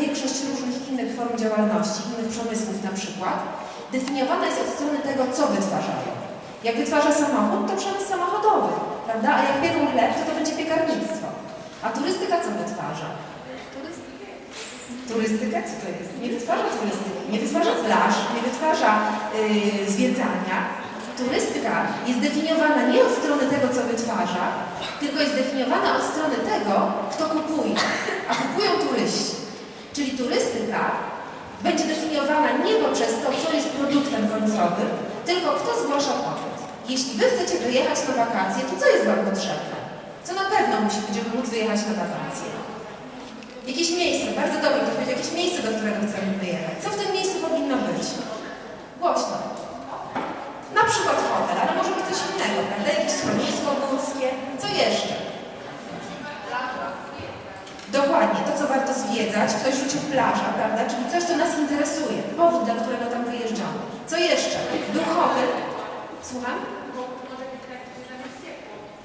większość różnych innych form działalności, innych przemysłów na przykład, definiowana jest od strony tego, co wytwarzają. Jak wytwarza samochód, to przemysł samochodowy, prawda? A jak pieką chleb, to to będzie piekarnictwo. A turystyka co wytwarza? Turystyka co to jest? Nie wytwarza turystyki, nie wytwarza plaż, nie wytwarza yy, zwiedzania. Turystyka jest definiowana nie od strony tego, co wytwarza, tylko jest definiowana od strony tego, kto kupuje. A kupują turyści. Czyli turystyka będzie definiowana nie poprzez to, co jest produktem końcowym, tylko kto zgłasza popyt. Jeśli Wy chcecie wyjechać na wakacje, to co jest Wam potrzebne? Co na pewno musi być, żeby móc wyjechać na wakacje? Jakieś miejsce, bardzo dobrze, to będzie jakieś miejsce, do którego chcemy wyjechać. Co w tym miejscu powinno być? Głośno. Na przykład hotel, ale może być coś innego, prawda? Jakieś schronisko górskie. Co jeszcze? Dokładnie, to co warto zwiedzać, ktoś rzucił plaża, prawda? Czyli coś, co nas interesuje, powód, dla którego tam wyjeżdżamy. Co jeszcze? Hotel. Słucham?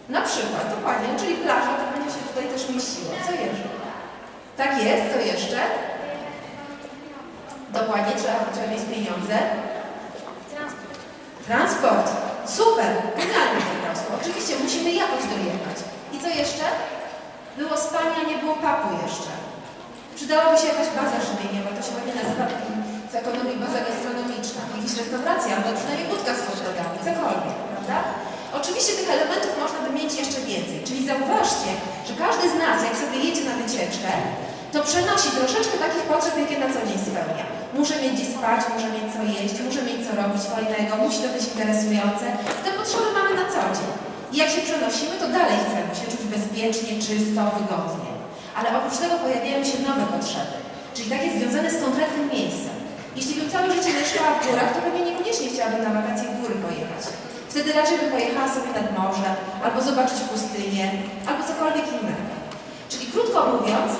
Na przykład, dokładnie, czyli plaża to będzie się tutaj też mieściło. Co jeszcze? Tak jest, co jeszcze? Dokładnie, trzeba, trzeba mieć pieniądze. Transport. Super, genialnie po prostu. Oczywiście musimy jakoś dojechać. I co jeszcze? Było spanie, a nie było papu jeszcze. Przydałaby się jakaś baza żywieniowa, to się ładnie nazywa w ekonomii baza gastronomiczna. Jakaś restauracja, albo przynajmniej budka z hot dogami, cokolwiek, prawda? Oczywiście tych elementów można wymienić jeszcze więcej, czyli zauważcie, że każdy z nas, jak sobie jedzie na wycieczkę, to przenosi troszeczkę takich potrzeb, jakie na co dzień spełnia. Muszę mieć gdzie spać, muszę mieć co jeść, muszę mieć co robić fajnego, musi to być interesujące. Te potrzeby mamy na co dzień. I jak się przenosimy, to dalej chcemy się czuć bezpiecznie, czysto, wygodnie. Ale oprócz tego pojawiają się nowe potrzeby, czyli takie związane z konkretnym miejscem. Jeśli bym całe życie mieszkała w górach, to pewnie niekoniecznie chciałabym na wakacje góry pojechać. Wtedy raczej bym pojechała sobie nad morze, albo zobaczyć pustynię, albo cokolwiek innego. Czyli krótko mówiąc,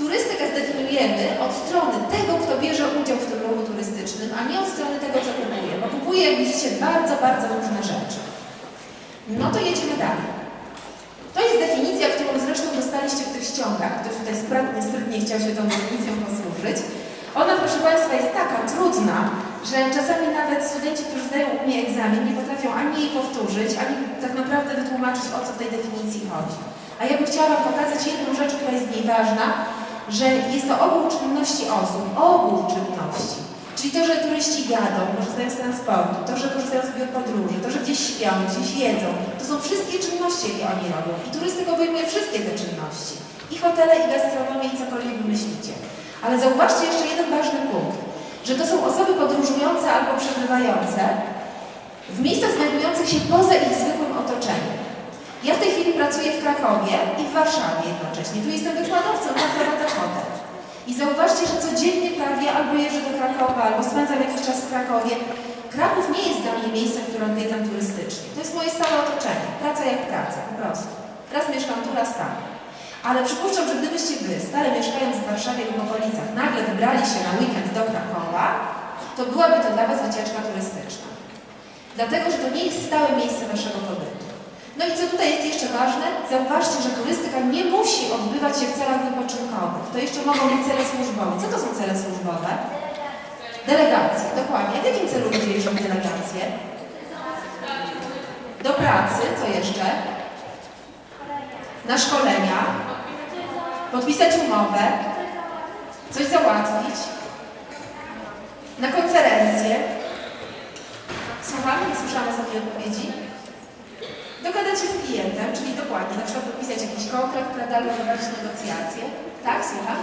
turystykę zdefiniujemy od strony tego, kto bierze udział w tym ruchu turystycznym, a nie od strony tego, co kupuje. Bo kupuje, widzicie, bardzo, bardzo różne rzeczy. No to jedziemy dalej. To jest definicja, którą zresztą dostaliście w tych ściągach. Ktoś tutaj sprytnie, sprytnie chciał się tą definicją posłużyć. Ona, proszę Państwa, jest taka trudna, że czasami nawet studenci, którzy zdają u mnie egzamin, nie potrafią ani jej powtórzyć, ani tak naprawdę wytłumaczyć, o co w tej definicji chodzi. A ja bym chciała Wam pokazać jedną rzecz, która jest w niej ważna, że jest to ogół czynności osób, ogół czynności. Czyli to, że turyści jadą, korzystają z transportu, to, że korzystają sobie od podróży, to, że gdzieś śpią, gdzieś jedzą, to są wszystkie czynności, jakie oni robią. I turystyka obejmuje wszystkie te czynności. I hotele, i gastronomię, i cokolwiek wymyślicie. Ale zauważcie jeszcze jeden ważny punkt, że to są osoby podróżujące albo przebywające w miejscach znajdujących się poza ich zwykłym otoczeniem. Ja w tej chwili pracuję w Krakowie i w Warszawie jednocześnie. Tu jestem wykładowcą, prowadzę hotel. I zauważcie, że codziennie prawie albo jeżdżę do Krakowa, albo spędzam jakiś czas w Krakowie. Kraków nie jest dla mnie miejscem, które odwiedzam turystycznie. To jest moje stałe otoczenie. Praca jak praca, po prostu. Raz mieszkam tu, raz tam. Ale przypuszczam, że gdybyście Wy, stale mieszkając w Warszawie lub okolicach, nagle wybrali się na weekend do Krakowa, to byłaby to dla Was wycieczka turystyczna. Dlatego, że to nie jest stałe miejsce Waszego pobytu. No i co tutaj jest jeszcze ważne? Zauważcie, że turystyka nie musi odbywać się w celach wypoczynkowych. To jeszcze mogą być cele służbowe. Co to są cele służbowe? Delegacje, dokładnie. W jakim celu ludzie jeżdżą delegacje? Do pracy, co jeszcze? Na szkolenia, podpisać umowę, coś załatwić, na konferencję. Słucham? Nie słyszałam ostatniej odpowiedzi. Dogadać się z klientem, czyli dokładnie, na przykład podpisać jakiś kontrakt, albo prowadzić negocjacje. Tak, słucham?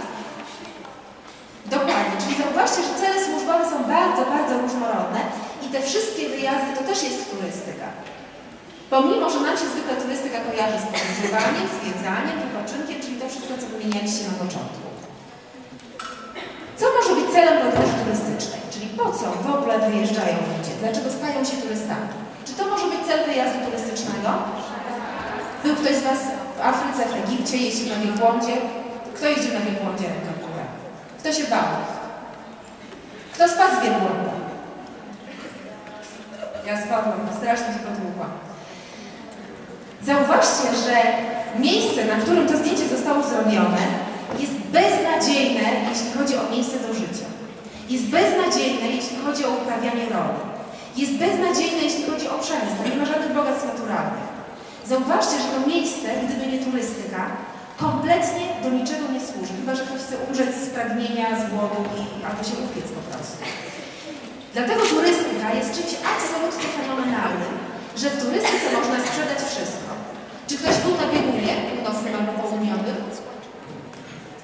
Dokładnie, czyli zauważcie, że cele służbowe są bardzo, bardzo różnorodne i te wszystkie wyjazdy to też jest turystyka. Pomimo, że nam się zwykle turystyka kojarzy z podróżowaniem, zwiedzaniem, wypoczynkiem, czyli to wszystko, co wymienialiście na początku. Co może być celem podróży turystycznej? Czyli po co w ogóle wyjeżdżają ludzie? Dlaczego stają się turystami? Czy to może być cel wyjazdu turystycznego? Był ktoś z Was w Afryce, w Egipcie, jeździł na wielbłądzie? Kto jeździł na wielbłądzie ręką? Kto się bał? Kto spadł z wielbłąda? Ja spadłam, strasznie się potłukłam. Zauważcie, że miejsce, na którym to zdjęcie zostało zrobione, jest beznadziejne i Jest beznadziejne, jeśli chodzi o uprawianie roli. Jest beznadziejne, jeśli chodzi o przemysł. Nie ma żadnych bogactw naturalnych. Zauważcie, że to miejsce, gdyby nie turystyka, kompletnie do niczego nie służy. Chyba, że ktoś chce umrzeć z pragnienia, z głodu i albo się upiec po prostu. Dlatego turystyka jest czymś absolutnie fenomenalnym, że w turystyce można sprzedać wszystko. Czy ktoś był na biegunie północnym albo południowym?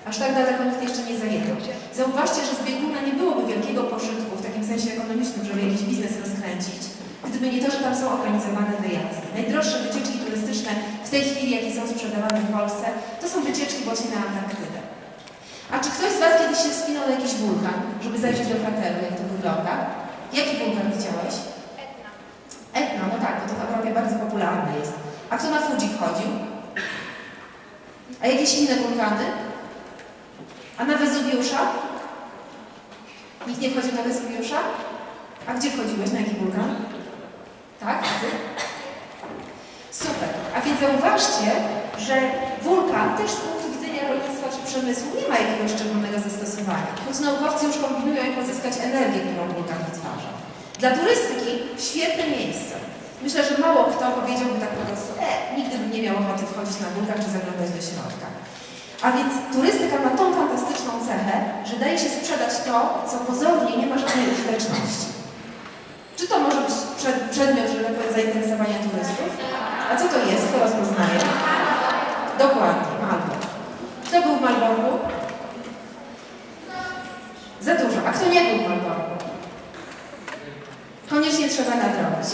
Aż tak daleko nikt jeszcze nie zajechał. Zauważcie, że z bieguna nie byłoby wielkiego pożytku w takim sensie ekonomicznym, żeby jakiś biznes rozkręcić, gdyby nie to, że tam są organizowane wyjazdy. Najdroższe wycieczki turystyczne w tej chwili, jakie są sprzedawane w Polsce, to są wycieczki właśnie na Antarktydę. A czy ktoś z Was kiedyś się wspinał na jakiś wulkan, żeby zajrzeć do krateru, jak to wygląda? Jaki wulkan widziałeś? Etna, no tak, bo to w Europie bardzo popularne jest. A kto na Fuji wchodził? A jakieś inne wulkany? A na Wezuwiusza? Nikt nie wchodził na Wezuwiusza? A gdzie wchodziłeś? Na jaki wulkan? Tak? A ty? Więc zauważcie, że wulkan też z punktu widzenia rolnictwa czy przemysłu nie ma jakiegoś szczególnego zastosowania. Choć naukowcy już kombinują, jak pozyskać energię, którą wulkan wytwarza. Dla turystyki świetne miejsce. Myślę, że mało kto powiedziałby tak po prostu, e, nigdy bym nie miał ochoty wchodzić na wulkan czy zaglądać do środka. A więc turystyka ma tą fantastyczną cechę, że daje się sprzedać to, co pozornie nie ma żadnej użyteczności. Czy to może być przed, przedmiot, że tak powiem, zainteresowania turystów? A co to jest? Kto rozpoznaje? Dokładnie, Malbork. Kto był w Malborku? Za dużo. A kto nie był w Malborku? Koniecznie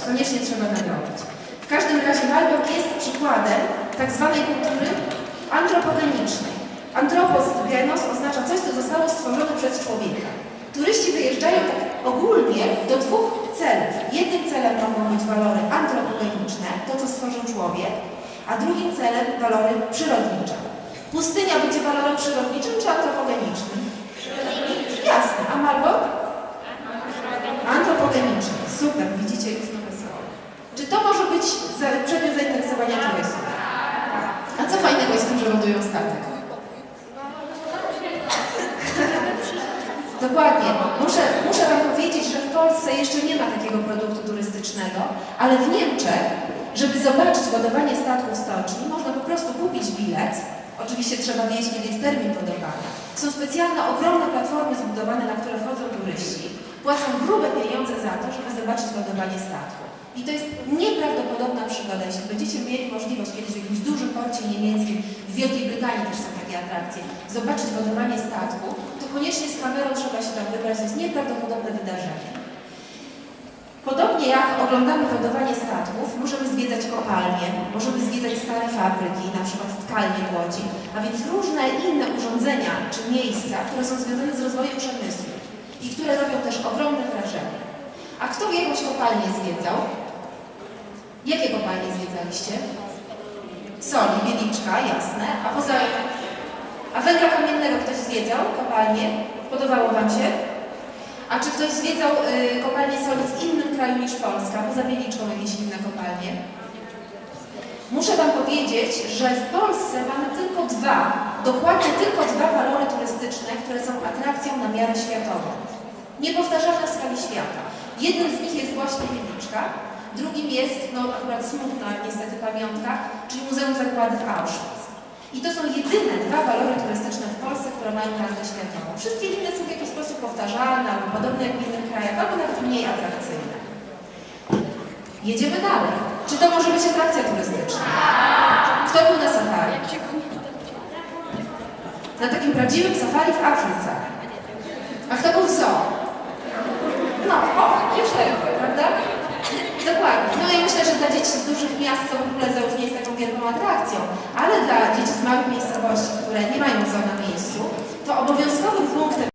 Koniecznie trzeba nadrobić. W każdym razie Malbork jest przykładem tak zwanej kultury antropogenicznej. Antropos genos oznacza coś, co zostało stworzone przez człowieka. Turyści wyjeżdżają tak ogólnie do dwóch celów. Jednym celem mogą być walory antropogeniczne, to co stworzył człowiek, a drugim celem walory przyrodnicze. Pustynia będzie walorem przyrodniczym czy antropogenicznym? Jasne. A Malbork? Antropogeniczny. Super, widzicie już nowe słowo. Czy to może być przedmiot zainteresowania turystów? A co fajnego jest w tym, że lądują statek? Dokładnie. Muszę, muszę Wam powiedzieć, że w Polsce jeszcze nie ma takiego produktu turystycznego, ale w Niemczech, żeby zobaczyć ładowanie statku w stoczni, można po prostu kupić bilet. Oczywiście trzeba kiedy jest termin podawania. Są specjalne, ogromne platformy zbudowane, na które wchodzą turyści. Płacą grube pieniądze za to, żeby zobaczyć ładowanie statku. I to jest nieprawdopodobna przygoda. Jeśli będziecie mieli możliwość kiedyś w jakimś dużym porcie niemieckim, w Wielkiej Brytanii też są takie atrakcje, zobaczyć ładowanie statku, to koniecznie z kamerą trzeba się tam wybrać. To jest nieprawdopodobne wydarzenie. Podobnie jak oglądamy ładowanie statków, możemy zwiedzać kopalnie, możemy zwiedzać stare fabryki, na przykład tkalnie w Łodzi, a więc różne inne urządzenia czy miejsca, które są związane z rozwojem przemysłu i które robią też ogromne wrażenie. A kto jakąś kopalnię zwiedzał? Jakie kopalnie zwiedzaliście? Soli, Wieliczka, jasne. A poza... A węgla kamiennego ktoś zwiedzał kopalnię? Podobało Wam się? A czy ktoś zwiedzał y, kopalnię soli w innym kraju niż Polska, poza Wieliczką jakieś inne kopalnie? Muszę Wam powiedzieć, że w Polsce mamy tylko dwa, dokładnie tylko dwa walory turystyczne, które są atrakcją na miarę światową. Niepowtarzalne w skali świata. Jednym z nich jest właśnie Wieliczka, drugim jest, no akurat smutna niestety pamiątka, czyli Muzeum Zagłady w Auschwitz. I to są jedyne dwa walory turystyczne w Polsce, które mają rangę światową. Wszystkie inne są w jakiś sposób powtarzalne, albo podobne jak w innych krajach, albo nawet mniej atrakcyjne. Jedziemy dalej. Czy to może być atrakcja turystyczna? Kto był na safari? Na takim prawdziwym safari w Afryce. A kto był w zoo? No, o, już tego, prawda? Dokładnie. No i myślę, że dla dzieci z dużych miast to w ogóle już nie jest taką wielką atrakcją, ale dla dzieci z małych miejscowości, które nie mają zoo na miejscu, to obowiązkowym punktem